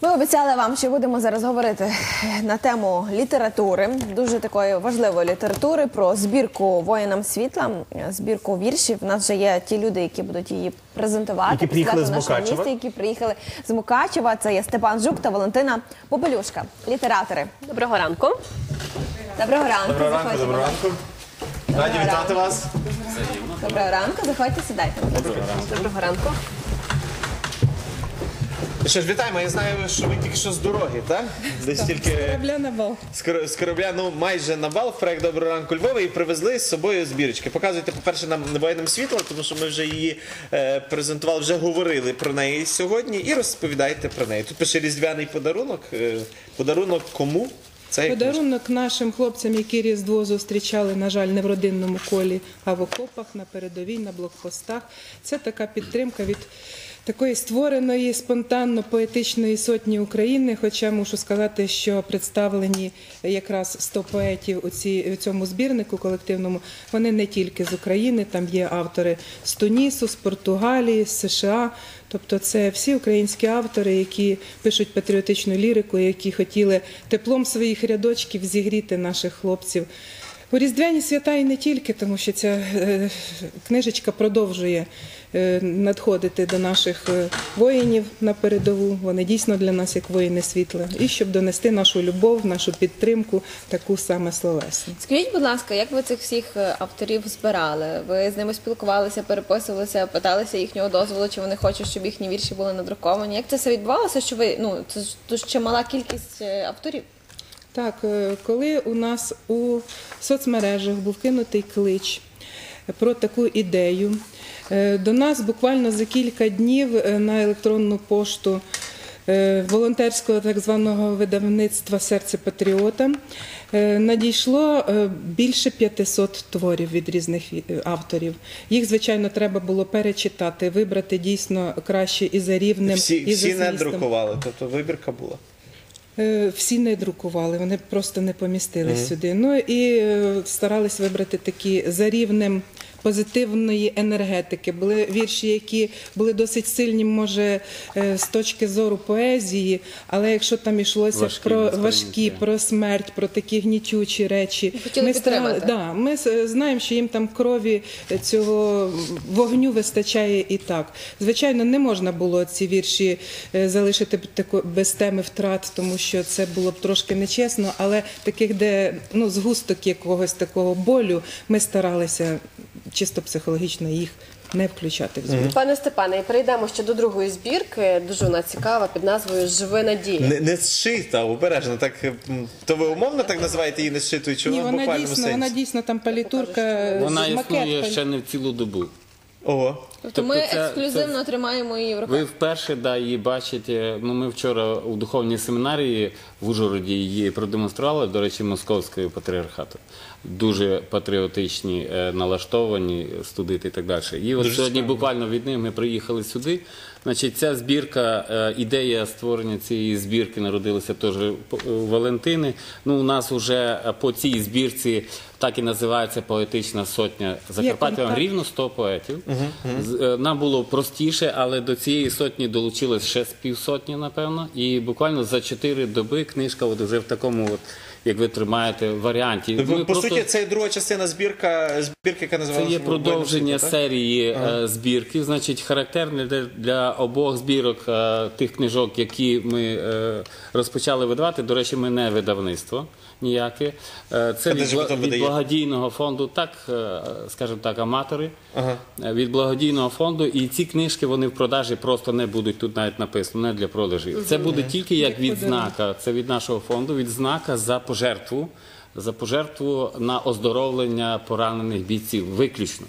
Ми обіцяли вам, що будемо зараз говорити на тему літератури, дуже такої важливої літератури про збірку воїнам світла, збірку віршів. У нас вже є ті люди, які будуть її презентувати. Які приїхали з нашому Мукачева. місті, які приїхали з Мукачева. Це є Степан Жук та Валентина Попелюшка, літератори. Доброго ранку. Доброго ранку. Доброго ранку, доброго ранку. Раді вітати вас. Доброго ранку. Заходьте, сідайте. Доброго ранку. Що ж, вітаємо. Я знаю, що ви тільки що з дороги, так? Десь тільки Корабля на бал. з кор- з корабля, ну майже на бал в проект Доброго ранку Львова і привезли з собою збірочки. Показуйте, по-перше, нам воєнним світло, тому що ми вже її е, презентували, вже говорили про неї сьогодні, і розповідайте про неї. Тут пише різдвяний подарунок. Е, подарунок кому? Це як Подарунок нашим хлопцям, які Різдво зустрічали, на жаль, не в родинному колі, а в окопах, на передовій, на блокпостах. Це така підтримка від такої створеної спонтанно поетичної сотні України. Хоча мушу сказати, що представлені якраз 100 поетів у, ці, у цьому збірнику колективному, вони не тільки з України, там є автори з Тунісу, з Португалії, з США. Тобто це всі українські автори, які пишуть патріотичну лірику, які хотіли теплом своїх рядочків зігріти наших хлопців. У Різдвяні свята і не тільки, тому що ця е, книжечка продовжує е, надходити до наших е, воїнів на передову. Вони дійсно для нас як воїни світла. І щоб донести нашу любов, нашу підтримку, таку саме словесну. Скажіть, будь ласка, як ви цих всіх авторів збирали? Ви з ними спілкувалися, переписувалися, питалися їхнього дозволу, чи вони хочуть, щоб їхні вірші були надруковані? Як це все відбувалося? Що ви ну це ж ще мала кількість авторів? Так, е, коли у нас у соцмережах був кинутий клич про таку ідею, е, до нас буквально за кілька днів е, на електронну пошту волонтерського так званого видавництва Серце Патріота надійшло більше 500 творів від різних авторів. Їх, звичайно, треба було перечитати, вибрати дійсно краще і за рівнем, всі, і за всі не змістом. друкували, тобто вибірка була. Е, Всі не друкували, вони просто не помістили сюди. Ну і е, старались вибрати такі за рівнем позитивної енергетики. Були вірші, які були досить сильні, може, е, з точки зору поезії, але якщо там йшлося Важкі про важкі, про смерть, про такі гнітючі речі, Хотіли старали- да, ми знаємо, що їм там крові цього вогню вистачає і так. Звичайно, не можна було ці вірші е, залишити б тако- без теми втрат, тому що це було б трошки нечесно, але таких, де ну, згусток якогось такого болю, ми старалися чисто психологічно їх не включати в збір. Пане Степане, і перейдемо ще до другої збірки. Дуже вона цікава під назвою Живе надія. Не, не зшита, обережно. Так, м, то ви умовно так називаєте її не зшитою, чи Ні, вона в вона буквальному дійсно, сенсі? вона дійсно там палітурка, Вона макет існує палі- ще не в цілу добу. Ого. Тобто, Тобто ми це- ексклюзивно тримаємо її в руках. Ви вперше да, її бачите. Ну, ми вчора у духовній семінарії в Ужгороді її продемонстрували, до речі, московської патріархату. Дуже патріотичні, е, налаштовані студити і так далі. І от сьогодні буквально від них ми приїхали сюди. Значить, ця збірка, е, ідея створення цієї збірки народилася теж у Валентини. Ну, у нас вже е, по цій збірці так і називається поетична сотня Закарпаття. контакт. Рівно 100 поетів. Е, Нам було простіше, але до цієї сотні долучилось ще з півсотні, напевно. І буквально за 4 доби книжка от вже в такому, от, як ви тримаєте, варіантів. Тобто, Ми по просто- суті, це друга частина збірка, збірки, яка це є продовження світла», серії ага. збірки. Значить, характерне для, для обох збірок е, тих книжок, які ми е, розпочали видавати. До речі, ми не видавництво ніяке. Е, це від, від благодійного фонду, так, е, скажімо так, аматори. ага. Від благодійного фонду. І ці книжки вони в продажі просто не будуть тут навіть написано, не для продажі. Це буде тільки як відзнака. Це від нашого фонду, відзнака за пожертву. За пожертву на оздоровлення поранених бійців виключно.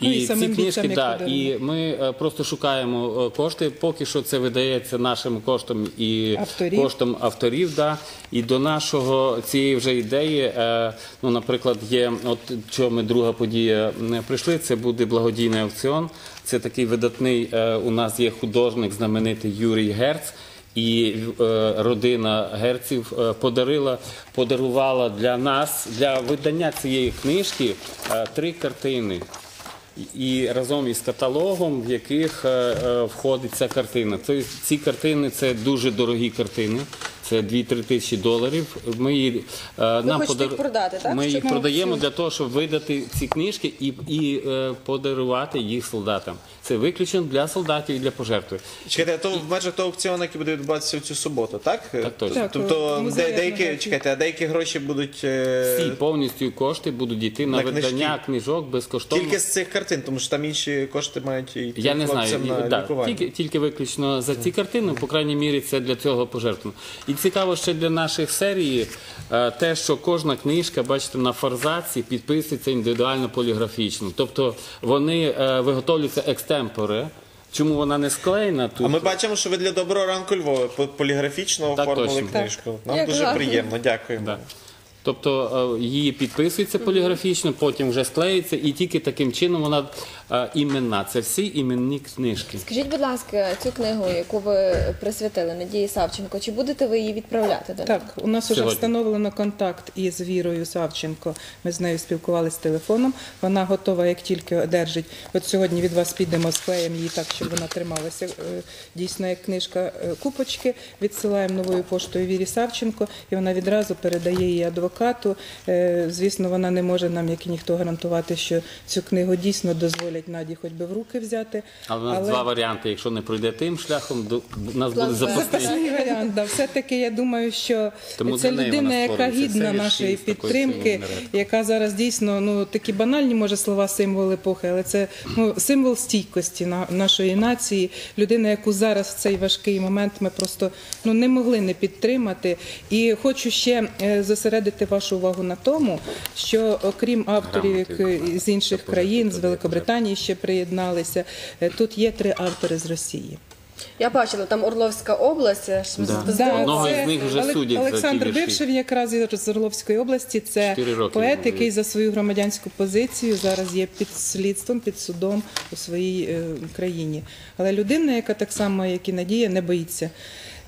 Ну, і І, самим ці книжки, да, і ми е, просто шукаємо е, кошти. Поки що це видається нашим коштом і Авторів. коштом авторів. Да. І до нашого цієї вже ідеї, е, ну, наприклад, є, от чого ми друга подія не прийшли, це буде благодійний аукціон. Це такий видатний, у нас є художник, знаменитий Юрій Герц. І е, родина герців е, подарила, подарувала для нас для видання цієї книжки е, три картини. І разом із каталогом, в яких е, е, входить ця картина. Тобто ці картини це дуже дорогі картини. Це 2-3 тисячі доларів. Ми її е, нам хочете їх продати, так? Ми Щоб їх продаємо для того, щоб видати ці книжки і, і е, подарувати їх солдатам. Це виключно для солдатів і для пожертви. Чекайте, а то в межах того аукціону, який буде відбуватися в цю суботу, так? Так, точно. Так, Тобто де, деякі, чекайте, а деякі гроші будуть е, Всі повністю кошти будуть йти на, на книжки. видання книжок безкоштовно. тільки з цих картин, тому що там інші кошти мають йти Я не знаю, хлопцям на да, лікування. тільки, тільки виключно за ці картини, по крайній мірі, це для цього пожертвовано. І цікаво ще для наших серій е, те, що кожна книжка, бачите, на форзаці підписується індивідуально поліграфічно. Тобто вони е, виготовлюються екстемпори. Чому вона не склеєна тут? А ми бачимо, що ви для доброго ранку Львова по- поліграфічно Так, оформили точно. книжку. Нам Як дуже гарно. приємно, дякуємо. Да. Тобто е, її підписується поліграфічно, потім вже склеюється, і тільки таким чином вона е, іменна. Це всі іменні книжки. Скажіть, будь ласка, цю книгу, яку ви присвятили Надії Савченко, чи будете ви її відправляти до Так, у нас вже Сьогодні. встановлено контакт із Вірою Савченко. Ми з нею спілкувалися телефоном. Вона готова, як тільки одержить. От сьогодні від вас підемо, склеїмо її так, щоб вона трималася е, дійсно як книжка е, купочки. Відсилаємо новою поштою Вірі Савченко, і вона відразу передає її адвокату. Е, Звісно, вона не може нам, як і ніхто, гарантувати, що цю книгу дійсно дозволять Наді хоч би в руки взяти. Але у нас два варіанти. Якщо не пройде тим шляхом, до- нас буде запасний. Варіант, да. Все-таки я думаю, що Тому це людина, яка гідна нашої підтримки, яка зараз дійсно ну такі банальні може слова символ епохи, але це ну символ стійкості на нашої нації. Людина, яку зараз в цей важкий момент ми просто ну не могли не підтримати. І хочу ще е, зосередити вашу увагу на тому, що окрім авторів з інших країн, з позитивно, Великобританії ще приєдналися. е, Тут є три автори з Росії. Я бачила, там Орловська область. ж Да. Одного це із них вже судять Олександр вірші. Бившев якраз із Орловської області. Це поет, який за свою громадянську позицію зараз є під слідством, під судом у своїй е, країні. Але людина, яка так само, як і Надія, не боїться.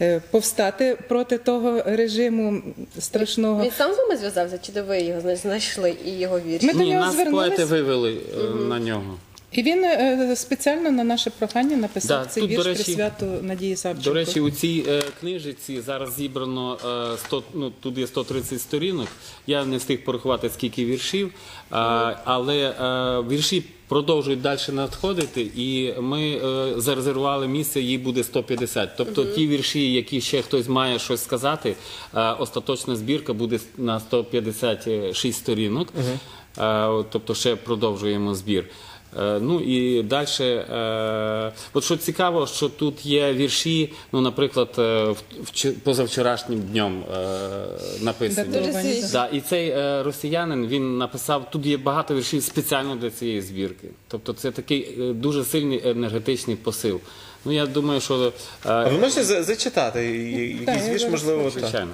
е, Повстати проти того режиму страшного. Він сам з вами зв'язався, чи де ви його знайшли і його вірш? Ми до нього нас звернулись. поети вивели е, на нього. І він е, спеціально на наше прохання написав Да, цей тут, до вірш речі- присвяту Надії Савченко. До речі, у цій е, книжиці зараз зібрано е, 100, ну, тут є 130 сторінок. Я не встиг порахувати, скільки віршів, а, але е, вірші продовжують далі надходити, і ми е, зарезервували місце, їй буде 150. Тобто ті вірші, які ще хтось має щось сказати, е, остаточна збірка буде на 156 сторінок. Е, от, тобто ще продовжуємо збір. Е, Ну і далі, е, от що цікаво, що тут є вірші, ну, наприклад, е, позавчорашнім днем е, написані. Да, і цей е, росіянин він написав, тут є багато віршів спеціально для цієї збірки. Тобто це такий е, дуже сильний енергетичний посил. Ну я думаю, що А ви можете за- зачитати якийсь вірш, можливо, так. звичайно.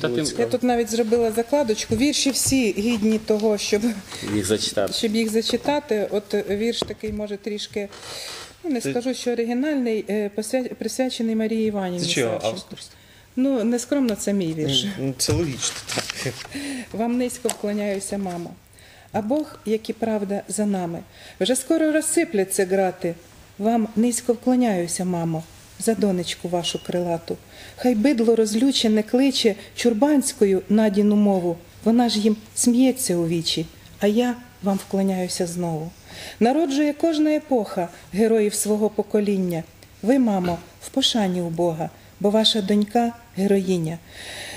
Та Я тут навіть зробила закладочку. Вірші всі гідні того, щоб їх зачитати. щоб їх зачитати, от е, вірш такий може трішки. Ну, не скажу, що оригінальний, е, посвя- присвячений Марії Іванівні. Це чого Савченко. авторство? Ну, нескромно, це мій вірш. Ну, Це логічно. Так. Вам низько вклоняюся, мамо. А Бог, як і правда, за нами. Вже скоро розсипляться грати. Вам низько вклоняюся, мамо, за донечку вашу крилату. Хай бидло розлючене кличе чурбанською надіну мову. Вона ж їм сміється у вічі, а я вам вклоняюся знову. Народжує кожна епоха героїв свого покоління. Ви, мамо, в пошані у Бога, бо ваша донька героїня.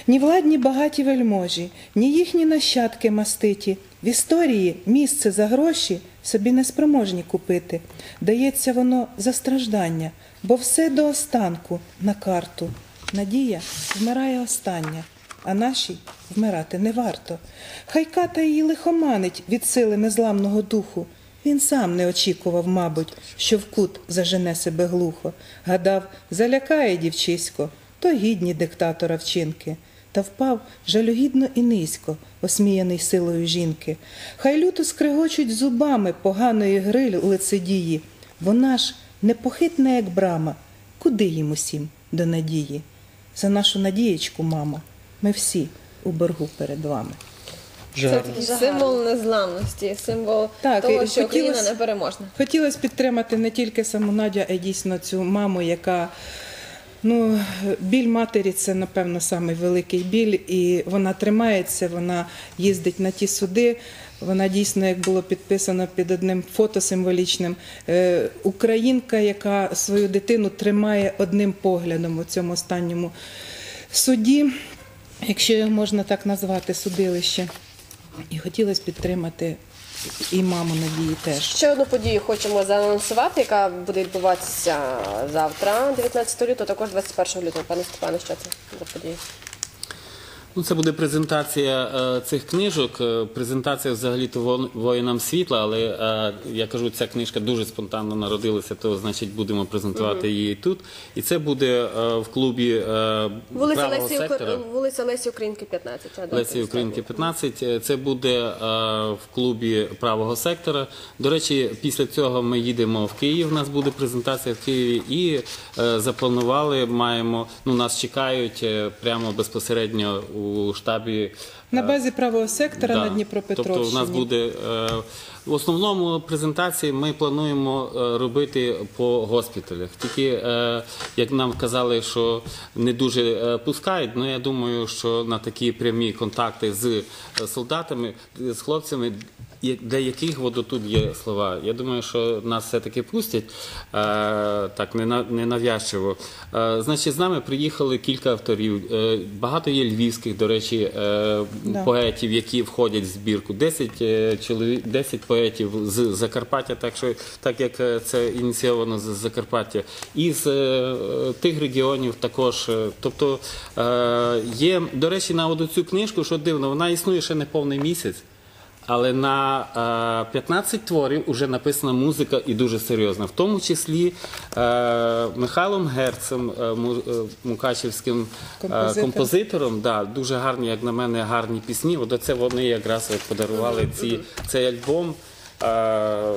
Ні владні багаті вельможі, ні їхні нащадки маститі. В історії місце за гроші собі неспроможні купити. Дається воно за страждання, бо все до останку на карту. Надія вмирає остання, а нашій вмирати не варто. Хай ката її лихоманить від сили незламного духу. Він сам не очікував, мабуть, що в кут зажене себе глухо. Гадав, залякає дівчисько, то гідні диктатора вчинки. Та впав жалюгідно і низько, осміяний силою жінки. Хай люто скригочуть зубами поганої гри лицедії. Вона ж непохитна, як брама. Куди їм усім до надії? За нашу надієчку, мамо, ми всі у боргу перед вами. Це такий символ незламності, символ Так, того, що Україна хотілося- непереможна. Хотілося підтримати не тільки саму Надю, а й дійсно цю маму, яка ну, біль матері це, напевно, самий великий біль, і вона тримається, вона їздить на ті суди. Вона дійсно, як було підписано під одним фото символічним, е, українка, яка свою дитину тримає одним поглядом у цьому останньому суді, якщо його можна так назвати, судилище. І хотілося підтримати і маму Надії теж. Ще одну подію хочемо заанонсувати, яка буде відбуватися завтра, 19 лютого, також 21 лютого. Пане Степане, що це за подія? Ну, це буде презентація е, цих книжок. е, Презентація взагалі-то вон- воїнам світла, але е, я кажу, ця книжка дуже спонтанно народилася, то значить будемо презентувати її тут. І це буде е, в клубі е, Вулиця правого Лесі, сектора. Вулиця Лесі Українки, 15. а, да, Лесі Українки 15. Е, Це буде е, в клубі правого сектора. До речі, після цього ми їдемо в Київ. У нас буде презентація в Києві, і е, запланували. Маємо ну нас чекають е, прямо безпосередньо у штабі. На базі правого сектора Да. на Дніпропетровщині. Тобто у нас буде е, в основному презентації ми плануємо е, робити по госпіталях. Тільки е, як нам казали, що не дуже е, пускають, ну я думаю, що на такі прямі контакти з е, солдатами, з хлопцями. Для яких от тут є слова? Я думаю, що нас все-таки пустять е, так ненавязчиво. Е, значить, з нами приїхали кілька авторів. Е, багато є львівських, до речі, поетів, які входять в збірку. 10 е, чоловік, 10 поетів з Закарпаття, так що так як це ініційовано з Закарпаття, і з тих регіонів також. Тобто є, до речі, на цю книжку, що дивно, вона існує ще не повний місяць. Але на е, 15 творів вже написана музика і дуже серйозна, в тому числі е, Михайлом Герцем, е, е, мукачівським композитором. Композитором. Да, дуже гарні, як на мене, гарні пісні. От це вони якраз подарували ці, цей альбом. Е,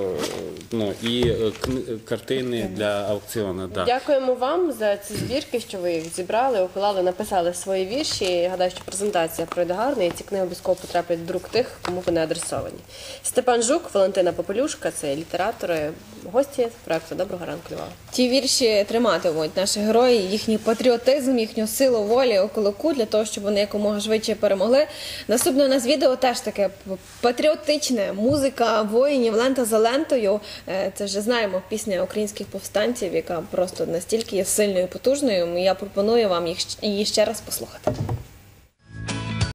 ну, і е, кни- картини для аукціону. Да. Дякуємо вам за ці збірки, що ви їх зібрали, ухилали, написали свої вірші. Я гадаю, що презентація пройде гарно, і ці книги обов'язково потраплять до рук тих, кому вони адресовані. Степан Жук, Валентина Попелюшка, це літератори, гості проекту Доброго ранку Львова. Ті вірші триматимуть наші герої, їхній патріотизм, їхню силу волі у кулаку для того, щоб вони якомога швидше перемогли. Наступне у нас відео теж таке патріотичне. Музика воїнів лента за лентою. Е, Це вже знаємо пісня українських повстанців, яка просто настільки є сильною і потужною. Я пропоную вам їх її ще раз послухати.